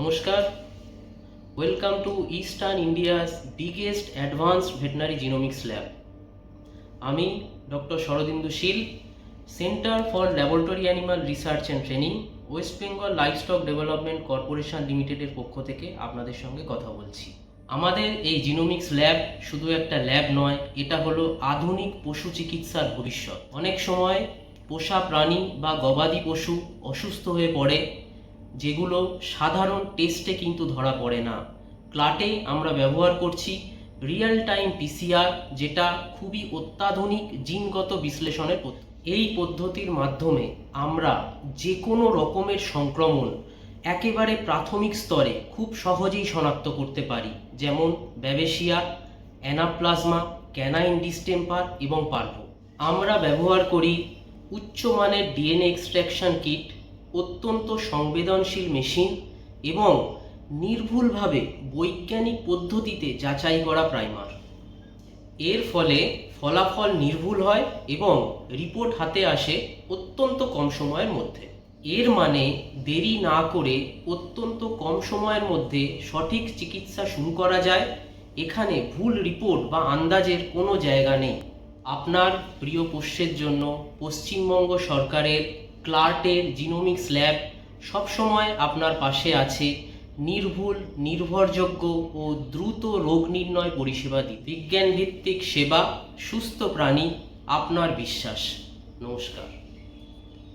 নমস্কার। Welcome to eastern India's biggest advanced veterinary genomics lab আমি doctor Sharadindu Shil centre for laboratory animal research and training West Bengal livestock development corporation লিমিটেডের পক্ষ থেকে আপনাদের সঙ্গে কথা বলছি। আমাদের এই জিনোমিক্স ল্যাব শুধু একটা ল্যাব নয়, এটা হলো আধুনিক পশু চিকিৎসার ভবিষ্যৎ। অনেক সময় পোষা প্রাণী বা গবাদি পশু অসুস্থ হয়ে পড়ে যেগুলো সাধারণ টেস্টে কিন্তু ধরা পড়ে না। ক্লাটে আমরা ব্যবহার করছি রিয়েল টাইম পিসিআর যেটা খুবই অত্যাধুনিক জিনগত বিশ্লেষণের এই পদ্ধতির মাধ্যমে আমরা যে কোনো রকমের সংক্রমণ একেবারে প্রাথমিক স্তরে খুব সহজেই শনাক্ত করতে পারি। যেমন ব্যাবেশিয়া অ্যানাপ্লাজমা, ক্যানাইন ডিস্টেম্পার এবং পার্ভো। আমরা ব্যবহার করি উচ্চমানের ডিএনএ এক্সট্রাকশন কিট অত্যন্ত সংবেদনশীল মেশিন এবং নির্ভুলভাবে বৈজ্ঞানিক পদ্ধতিতে যাচাই করা প্রাইমার। এর ফলে ফলাফল নির্ভুল হয় এবং রিপোর্ট হাতে আসে অত্যন্ত কম সময়ের মধ্যে। এর মানে দেরি না করে অত্যন্ত কম সময়ের মধ্যে সঠিক চিকিৎসা শুরু করা যায়। এখানে ভুল রিপোর্ট বা আন্দাজের কোনো জায়গা নেই। আপনার প্রিয় পোষ্যের জন্য পশ্চিমবঙ্গ সরকারের ক্লার্টের জিনোমিক্স ল্যাব সবসময় আপনার পাশে আছে। নির্ভুল, নির্ভরযোগ্য ও দ্রুত রোগ নির্ণয় পরিষেবা দিতে বিজ্ঞান ভিত্তিক সেবা, সুস্থ প্রাণী, আপনার বিশ্বাস। নমস্কার।